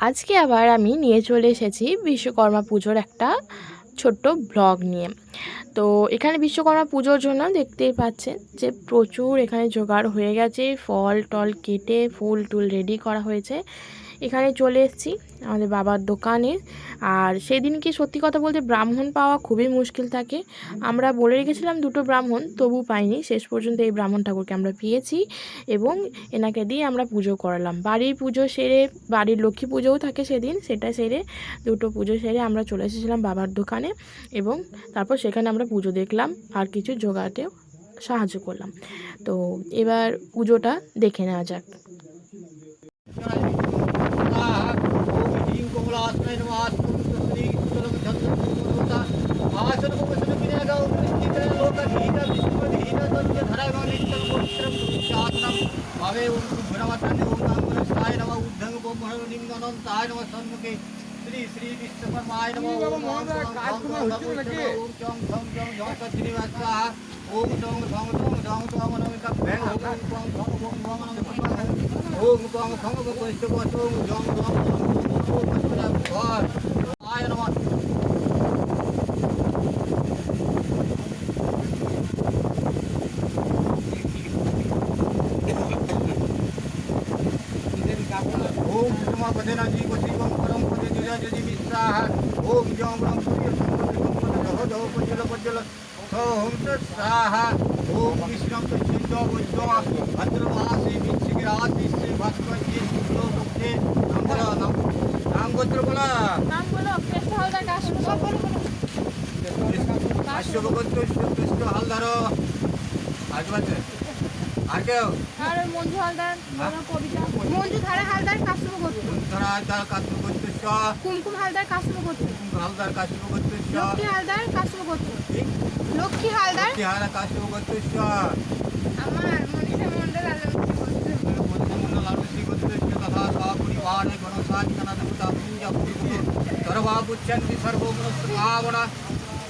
আজকে আবার আমি নিয়ে চলে এসেছি বিশ্বকর্মা পুজোর একটা ছোট্ট ব্লগ নিয়ে। তো এখানে বিশ্বকর্মা পুজোর জন্য দেখতেই পাচ্ছেন যে প্রচুর এখানে জোগাড় হয়ে গেছে ফল টল কেটে ফুল টুল রেডি করা হয়েছে। এখানে চলে এসেছি আমাদের বাবার দোকানে। আর সেদিনকে সত্যি কথা বলতে ব্রাহ্মণ পাওয়া খুবই মুশকিল থাকে। আমরা বলে রেখেছিলাম দুটো ব্রাহ্মণ, তবু পাইনি। শেষ পর্যন্ত এই ব্রাহ্মণ ঠাকুরকে আমরা পেয়েছি এবং এনাকে দিয়ে আমরা পুজো করালাম। বাড়ির পুজো সেরে, বাড়ির লক্ষ্মী পুজোও থাকে সেদিন, সেটা সেরে দুটো পুজো সেরে আমরা চলে এসেছিলাম বাবার দোকানে এবং তারপর সেখানে আমরা পুজো দেখলাম, আর কিছু জোগাড়তেও সাহায্য করলাম। তো এবার পুজোটা দেখে নেওয়া যাক। শ্রী শ্রী বিশ্বকর্মায় নমঃ ওম ওম ওম সং সং সং সং সং নমিকা ব্যাং ওম সং সং ওম ওম ওম সং সং বৈষ্ণ বসং জং জং ঘর আয় নমঃ পদেন জীব শিবম পরম পদে নির যদি বিশ্বাহ ওম যম রং সূর্য সম্পদ সহজ প্রজ্বল প্রজ্বল ওম তৎসাহা ওম কৃষ্ণম তৈচিন্দ বৈদ্য ভদ্রমাসে বিচ্ছিগ্রাস বিশ্বে ভাস্কর্যে শুক্ল লক্ষ্যে আমরা নাম নাম গোত্র বলা নাম বলো আজ বাজে আর কেউ? আর মঞ্জু হালদার কবিতা। মঞ্জু ধারা হালদার কাশ্মীর গোত্র ধরা হালদার কাশ্মীর গোত্র কুমকুম হালদার কাশ্মীর গোত্র হালদার কাশ্মীর গোত্র লক্ষ্মী হালদার কাশ্মীর গোত্র লক্ষ্মী হালদার? হারা কাশ্মীর গোত্র আমার মনীষা মন্ডল যন্ত্রাদি উন্নতি কল্পে বিশ্বকর্মা পূজা কর্মাহং করি সারে ওম জগদ্রম দৈবম তদৌত্য তথৈবতি দূরঙ্গাং জ্যোতিরাসম তন্দেব শিব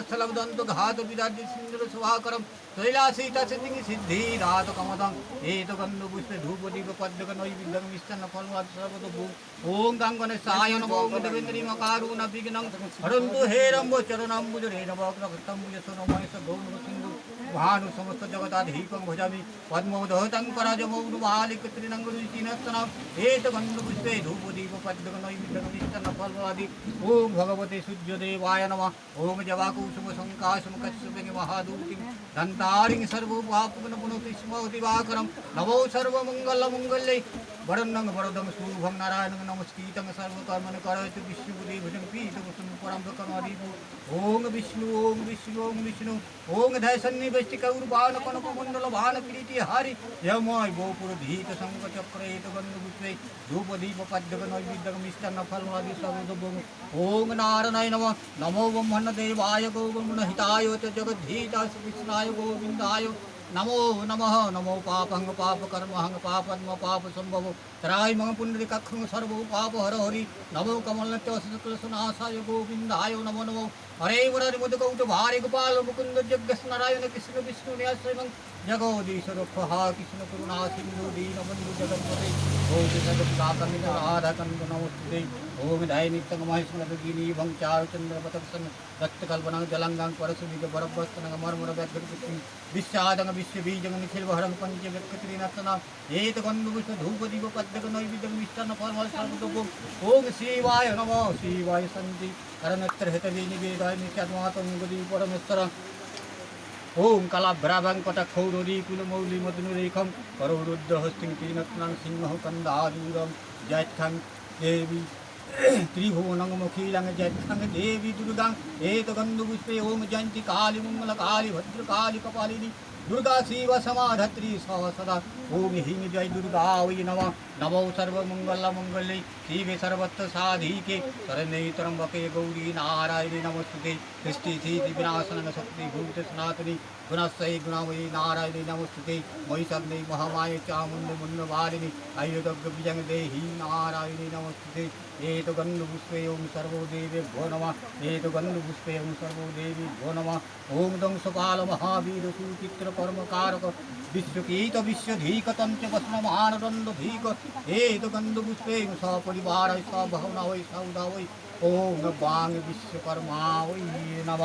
স্থলং দন্ত ঘাত বিদার্জি সুন্দর শুভাকরম কৈলাসীতা সিদ্ধি সিদ্ধি রাত কমদং এত গন্ধ পুষ্পে ধূপ দীপ পদ্মক নৈবিদ্যং মিষ্টান্ন ফলমাদ সর্বত ভূম ওম গাঙ্গনে সায় নম ওম দেবেন্দ্রী মকারুণ বিঘ্নং হরন্তু হে রম্ব চরণাম্বুজ রে নবগ্রহস্তম্বুজ সোন মহেশ গৌণ সিন্ধু ভানু সমস্ত জগদাধীপং ভজামি পদ্মোদহতং পরাজমৌনুমালিক ত্রিনঙ্গুরুচিনস্তনম এত গন্ধ পুষ্পে ধূপ দীপ পদ্মক নৈবিদ্যং মিষ্টান্ন ফলমাদি ওম ভগবতে সূর্যদেবায় নমঃ ওম জবাকুসুম সংকাশম কশ্যপে মহাদূতিং দন্তারিং সর্বপাপগুণ পুনতি স্ম দিবাকরম নমো সর্বমঙ্গলমঙ্গল্যై भरन्नंग भरदंग शुभम नारायण नमस्कृत सर्वकर्म कर विष्णु ओं विष्णु विष्णु ओम धैसन्नि सन्नी कौर बाण कनक मंडल प्रीति हरि। गोपुर धीत चक्र बंधु धूप दीप फल आदि ओम नारायण नमः। नमो ब्रह्मण देवाय गो ब्रह्मण हिताय जगद्धीताय कृष्णाय गोविंदाय নমো নমঃ নমো পাপং পাপ কর্মহং পাপদ্ম পাপ সম্ভব ত্রায় মম পুণ্ডরি কক্ষং সর্ব পাপ হর হরি নমো কমলত্য শুক্ল সুনাশায় গোবিন্দায় নমো নমো হরে মুরারি মুদ কৌট ভারে গোপাল মুকুন্দ যজ্ঞ নারায়ণ কৃষ্ণ বিষ্ণু নিয়াশ্রয়ং জগদীশ্বর হা जगोदीशरुपः कृष्णकुरुणा सिन्धु दीनबन्धु जगत्पते ॐ जगत्काकन्निक आराधकन्निक नमोस्तुते। ॐ विधाय नित्यकमहेश्वरगिनी भं चारुचन्द्रपतर्शन रक्तकल्पना जलङ्गां परसुबीज बरभस्तनग मर्मर व्यग्रकृति नमो, शिवाय सन्ति करनत्र हृतदि निवेदाय ওম কালাভ্রাভাং কটাক্ষৌরী কুলমৌলি মদনুরেখম করৌরুদ্র হস্তিং ত্রিনত্নাং সিংহ কন্দাদূরম জয়খাং দেবী ত্রিভুবনং জয়খাং দেবী দুর্গাং এত গন্ধপুষ্পে ওম জয়ন্তী কালী মঙ্গল কালী ভদ্র কালী কপালিনী दुर्गा शिव समाधत्री सह सदा ओम ह्रीं जय दुर्गा वै नमः नमो सर्वमङ्गलमङ्गले शिवे सर्वत्र साधिके शरण्ये त्र्यम्बके गौरी नारायणे नमस्तुते सृष्टिस्थिति विनाशनं शक्ति भूत सनातनी गुणस्यै गुणवै नारायणे नमस्तुते महिषग्ने महामाये चामुण्ड मुण्डवारिणि आयुधग्रविजं देहि नारायणे नमस्तुते एतु गन्धपुष्पे ओं सर्वो देवेभ्यो नमः एतु गन्धपुष्पे ओं सर्वो देवेभ्यो नमः ॐ কর্মকারক। বিশ্বকেত বিশ্বধীক তন্ত্র বস্ম মহানন্দ ধীক এত গন্ধ পুষ্পে সপরিবার সভাবনা ওই সৌদা ওই ওম বাং বিশ্বকর্মা ওই নম।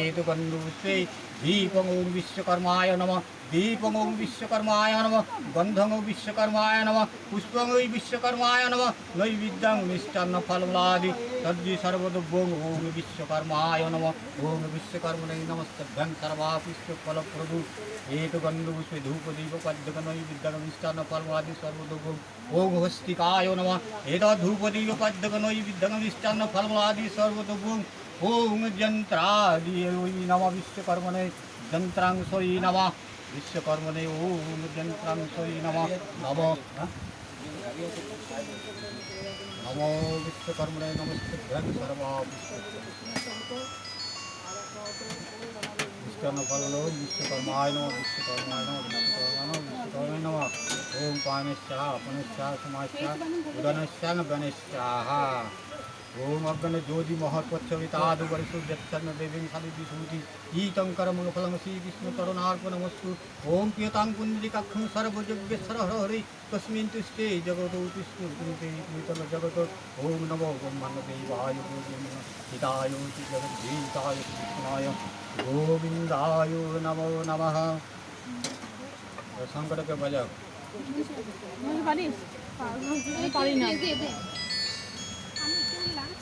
এত গন্ধ পুষ্পে ধীক ওম বিশ্বকর্মায় নমঃ। দীপং বিশ্বকর্মায় নম গন্ধং বিশ্বকর্মায় নম পুষ্পং বিশ্বকর্মায় নম নৈবিদ্যং মিষ্টান্ন ফলমলাদি সদ্যি সর্বদুভ্যং ওম বিশ্বকর্মায় নম, ওম বিশ্বকর্মণৈ নমস্তভ্যং সর্বা পুষ্পফলপ্রদু এক গন্ধপুষ্পে ধূপ দীপ পদ্যক নৈবিদ্যং মিষ্টান্ন ফলমলাদি সর্বদুভ্যং ওম হস্তিকায় নম, এত ধূপ দীপ পদ্যক নৈবিদ্যং মিষ্টান্ন ফলমলাদি সর্বদুভ্যং ওম যন্ত্রাদি নম, বিশ্বকর্মণৈ যন্ত্রাংশই নম। বিশ্বকর্মণে ও অনুজন্ত্রান্তই নম। নম। হ্যাঁ? নম বিশ্বকর্মণে নমস্তুভ্যং সর্ব বিশ্বকর্ণফল বিশ্বকর্মায় নম বিশ্বকর্মায় নম বিশ্বকর্মায় নম বিশ্বকর্মায় নম। ওম পানেশ্চা পনেশ্চা সমাশ্চা উদনশ্চা গণেশ্চা ॐ अग्न ज्योति महत्वच्छवितादुपरिशुद्धन्न देवीं सदिविशूति ईतं करमङ्गफलं श्रीविष्णुकरुणार्पणमस्तु ॐ पियतां पुण्डिकक्षं सर्वयज्ञस्सरः हरे तस्मिन् तिष्ठे जगतो तिष्ठुते कीर्तन जगत ॐ नमो ब्रह्मणदेवाय हिताय जगद्गीताय कृष्णाय गोविन्दाय नमो नमः শঙ্করকে বাজাও পারিস পারি না আমি একটু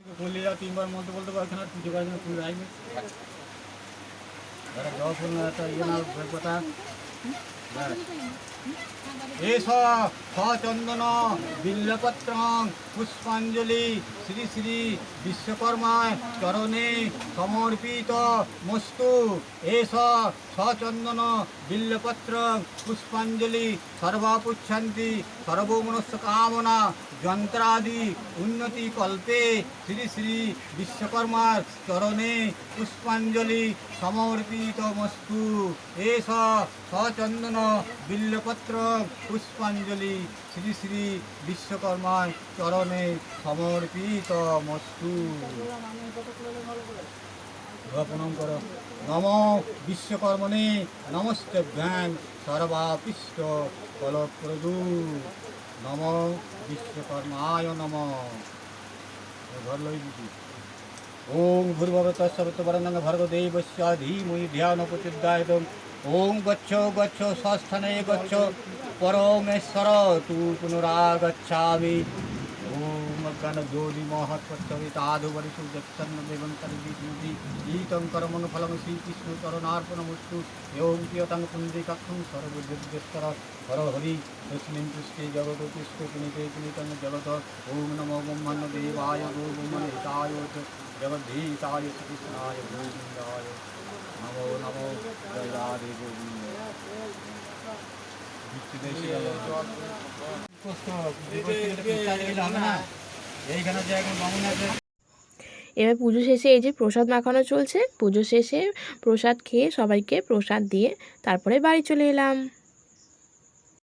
বললিরা তিনবার মন্ত্র বলতে ইয়ে বিল্লপত্র পুষ্পাঞ্জলি শ্রী শ্রী বিশ্বকর্মায় চরণে সমর্পিত মস্তু। এস সচন্দন বিল্লপত্র, পুষ্পাঞ্জলি সর্বাপুচ্ছন্তি সর্বমনস্য কামনা, যন্ত্রাদি, উন্নতি কল্পে, শ্রী শ্রী বিশ্বকর্মার চরণে পুষ্পাঞ্জলি সমর্পিত মস্তু এষ সচন্দন বিল্লপত্র, পুষ্পাঞ্জলি শ্রী শ্রী বিশ্বকর্মার চরণে সমর্পিত মস্তু প্রণাম করো নম বিশ্বকর্মণে, নমস্তে জ্ঞান সর্বাপিষ্ট ফলপ্রদু। নম বিশ্বকর্মায় নম। ঘর লই ওং ভূর্ভবত সর্বতবরণং ভর্গদেবস্য ধীমহি ধ্যানোপচিদ্যায় ওং গচ্ছ গচ্ছ স্বস্থানে গচ্ছ, পরমেশ্বর তু পুনরাগচ্ছামি। कनकज्योतिमोहत्वत्कविताधुवरिषु जक्षन्नदेवं तर्जिति ईतं करमङ्गफलं श्रीकृष्णचरणार्पणमस्तु एवं कियतं पुण्डिकक्षं सर्वबुद्धिस्तर हरहरि तस्मिन् पुष्टे जगदुतिष्ठे किनिते किनितं जगत ओम नमो ब्रह्मन् देवाय गोब्रह्मणेताय च जगद्धीताय श्रीकृष्णाय गोविन्दाय नमो नमो जयादि गोविन्द Thank you. এবার পুজো শেষে এই যে প্রসাদ মাখানো চলছে, পুজো শেষে প্রসাদ খেয়ে সবাইকে প্রসাদ দিয়ে তারপরে বাড়ি চলে এলাম।